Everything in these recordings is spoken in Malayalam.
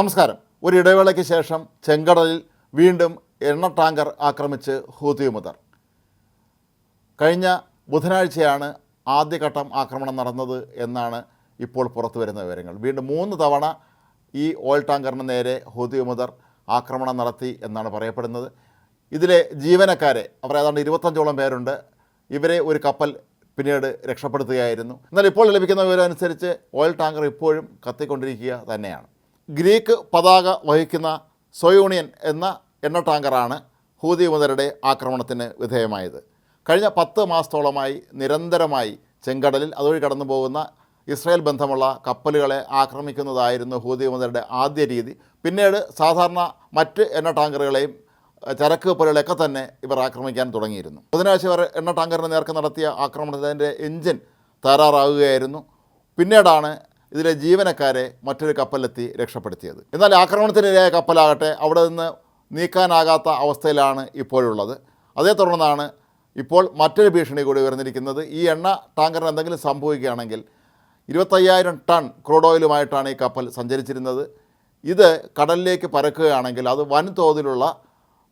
നമസ്കാരം. ഒരു ഇടവേളയ്ക്ക് ശേഷം ചെങ്കടലിൽ വീണ്ടും എണ്ണ ടാങ്കർ ആക്രമിച്ച് ഹൂതിയുമുദർ കഴിഞ്ഞ ബുധനാഴ്ചയാണ് ആദ്യഘട്ടം ആക്രമണം നടന്നത് എന്നാണ് ഇപ്പോൾ പുറത്തു വരുന്ന വിവരങ്ങൾ. വീണ്ടും മൂന്ന് തവണ ഈ ഓയിൽ ടാങ്കറിന് നേരെ ഹൂതി മുതർ ആക്രമണം നടത്തി എന്നാണ് പറയപ്പെടുന്നത്. ഇതിലെ ജീവനക്കാരെ അവർ ഏതാണ്ട് ഇരുപത്തഞ്ചോളം പേരുണ്ട് ഇവരെ ഒരു കപ്പൽ പിന്നീട് രക്ഷപ്പെടുത്തുകയായിരുന്നു. എന്നാൽ ഇപ്പോൾ ലഭിക്കുന്ന വിവരം അനുസരിച്ച് ഓയിൽ ടാങ്കർ ഇപ്പോഴും കത്തിക്കൊണ്ടിരിക്കുക തന്നെയാണ്. ഗ്രീക്ക് പതാക വഹിക്കുന്ന സൊയൂണിയൻ എന്ന എണ്ണ ടാങ്കറാണ് ഹൂതി മുതരുടെ ആക്രമണത്തിന് വിധേയമായത്. കഴിഞ്ഞ പത്ത് മാസത്തോളമായി നിരന്തരമായി ചെങ്കടലിൽ അതുവഴി കടന്നു പോകുന്ന ഇസ്രായേൽ ബന്ധമുള്ള കപ്പലുകളെ ആക്രമിക്കുന്നതായിരുന്നു ഹൂതി മുതരുടെ ആദ്യ രീതി. പിന്നീട് സാധാരണ മറ്റ് എണ്ണ ടാങ്കറുകളെയും ചരക്ക് കപ്പലുകളെയൊക്കെ തന്നെ ഇവർ ആക്രമിക്കാൻ തുടങ്ങിയിരുന്നു. ബുധനാഴ്ച ഇവർ എണ്ണ ടാങ്കറിന് നേർക്ക് നടത്തിയ ആക്രമണത്തിന്റെ എഞ്ചിൻ തകരാറാവുകയായിരുന്നു. പിന്നീടാണ് ഇതിലെ ജീവനക്കാരെ മറ്റൊരു കപ്പലിലെത്തി രക്ഷപ്പെടുത്തിയത്. എന്നാൽ ആക്രമണത്തിനിരയായ കപ്പലാകട്ടെ അവിടെ നിന്ന് നീക്കാനാകാത്ത അവസ്ഥയിലാണ് ഇപ്പോഴുള്ളത്. അതേ തുടർന്നാണ് ഇപ്പോൾ മറ്റൊരു ഭീഷണി കൂടി ഉയർന്നിരിക്കുന്നത്. ഈ എണ്ണ ടാങ്കറിന് എന്തെങ്കിലും സംഭവിക്കുകയാണെങ്കിൽ ഇരുപത്തയ്യായിരം ടൺ ക്രൂഡ് ഓയിലുമായിട്ടാണ് ഈ കപ്പൽ സഞ്ചരിച്ചിരുന്നത്. ഇത് കടലിലേക്ക് പരക്കുകയാണെങ്കിൽ അത് വൻതോതിലുള്ള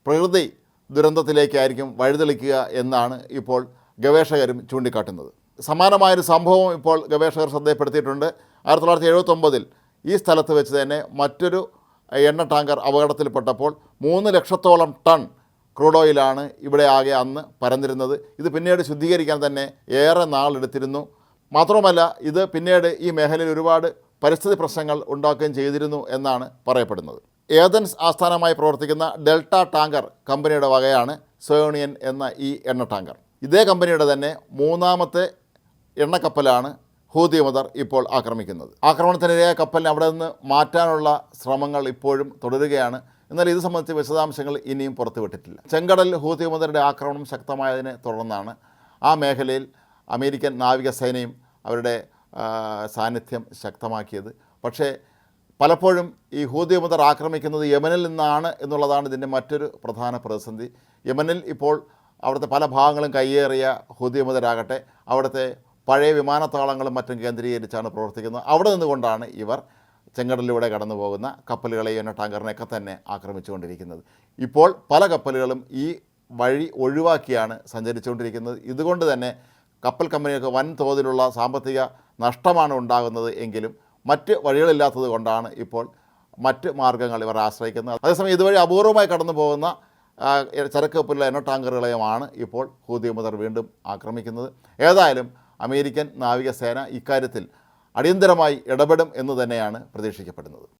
പ്രകൃതി ദുരന്തത്തിലേക്കായിരിക്കും വഴിതെളിക്കുക എന്നാണ് ഇപ്പോൾ ഗവേഷകരും ചൂണ്ടിക്കാട്ടുന്നത്. സമാനമായൊരു സംഭവം ഇപ്പോൾ ഗവേഷകർ ശ്രദ്ധയപ്പെടുത്തിയിട്ടുണ്ട് ആയിരത്തി തൊള്ളായിരത്തി എഴുപത്തൊമ്പതിൽ ഈ സ്ഥലത്ത് വെച്ച് തന്നെ മറ്റൊരു എണ്ണ ടാങ്കർ അപകടത്തിൽപ്പെട്ടപ്പോൾ മൂന്ന് ലക്ഷത്തോളം ടൺ ക്രൂഡ് ഓയിലാണ് ഇവിടെ ആകെ അന്ന് പരന്നിരുന്നത്. ഇത് പിന്നീട് ശുദ്ധീകരിക്കാൻ തന്നെ ഏറെ നാളെടുത്തിരുന്നു മാത്രമല്ല ഇത് പിന്നീട് ഈ മേഖലയിൽ ഒരുപാട് പരിസ്ഥിതി പ്രശ്നങ്ങൾ ഉണ്ടാക്കുകയും ചെയ്തിരുന്നു എന്നാണ് പറയപ്പെടുന്നത്. ഏതൻസ് ആസ്ഥാനമായി പ്രവർത്തിക്കുന്ന ഡെൽറ്റ ടാങ്കർ കമ്പനിയുടെ വകയാണ് സോയോണിയൻ എന്ന ഈ എണ്ണ ടാങ്കർ. ഇതേ കമ്പനിയുടെ തന്നെ മൂന്നാമത്തെ എണ്ണക്കപ്പലാണ് ഹൂതി മതർ ഇപ്പോൾ ആക്രമിക്കുന്നത്. ആക്രമണത്തിനിരയായ കപ്പലിനെ അവിടെ നിന്ന് മാറ്റാനുള്ള ശ്രമങ്ങൾ ഇപ്പോഴും തുടരുകയാണ്. എന്നാൽ ഇത് സംബന്ധിച്ച് വിശദാംശങ്ങൾ ഇനിയും പുറത്തുവിട്ടിട്ടില്ല. ചെങ്കടൽ ഹൂതി ആക്രമണം ശക്തമായതിനെ തുടർന്നാണ് ആ മേഖലയിൽ അമേരിക്കൻ നാവികസേനയും അവരുടെ സാന്നിധ്യം ശക്തമാക്കിയത്. പക്ഷേ പലപ്പോഴും ഈ ഹൂതി മതർ ആക്രമിക്കുന്നത് യമനിൽ നിന്നാണ് എന്നുള്ളതാണ് ഇതിന്റെ മറ്റൊരു പ്രധാന പ്രതിസന്ധി. യമനിൽ ഇപ്പോൾ അവിടുത്തെ പല ഭാഗങ്ങളും കയ്യേറിയ ഹൂതി മതരാകട്ടെ അവിടുത്തെ പഴയ വിമാനത്താവളങ്ങളും മറ്റും കേന്ദ്രീകരിച്ചാണ് പ്രവർത്തിക്കുന്നത്. അവിടെ നിന്നുകൊണ്ടാണ് ഇവർ ചെങ്കടലിലൂടെ കടന്നു പോകുന്ന കപ്പലുകളെയും ടാങ്കറിനെയൊക്കെ തന്നെ ആക്രമിച്ചുകൊണ്ടിരിക്കുന്നത്. ഇപ്പോൾ പല കപ്പലുകളും ഈ വഴി ഒഴിവാക്കിയാണ് സഞ്ചരിച്ചുകൊണ്ടിരിക്കുന്നത്. ഇതുകൊണ്ട് തന്നെ കപ്പൽ കമ്പനികൾക്ക് വൻതോതിലുള്ള സാമ്പത്തിക നഷ്ടമാണ് ഉണ്ടാകുന്നത് എങ്കിലും മറ്റ് വഴികളില്ലാത്തത് കൊണ്ടാണ് ഇപ്പോൾ മറ്റ് മാർഗങ്ങൾ ഇവർ ആശ്രയിക്കുന്നത്. അതേസമയം ഇതുവഴി അപൂർവമായി കടന്നു പോകുന്ന ചരക്ക് കപ്പലിലെ എണ്ണ ടാങ്കറുകളെയുമാണ് ഇപ്പോൾ ഹൂതി മുതർ വീണ്ടും ആക്രമിക്കുന്നത്. ഏതായാലും അമേരിക്കൻ നാവികസേന ഇക്കാര്യത്തിൽ അടിയന്തരമായി ഇടപെടും എന്ന് തന്നെയാണ് പ്രതീക്ഷിക്കപ്പെടുന്നത്.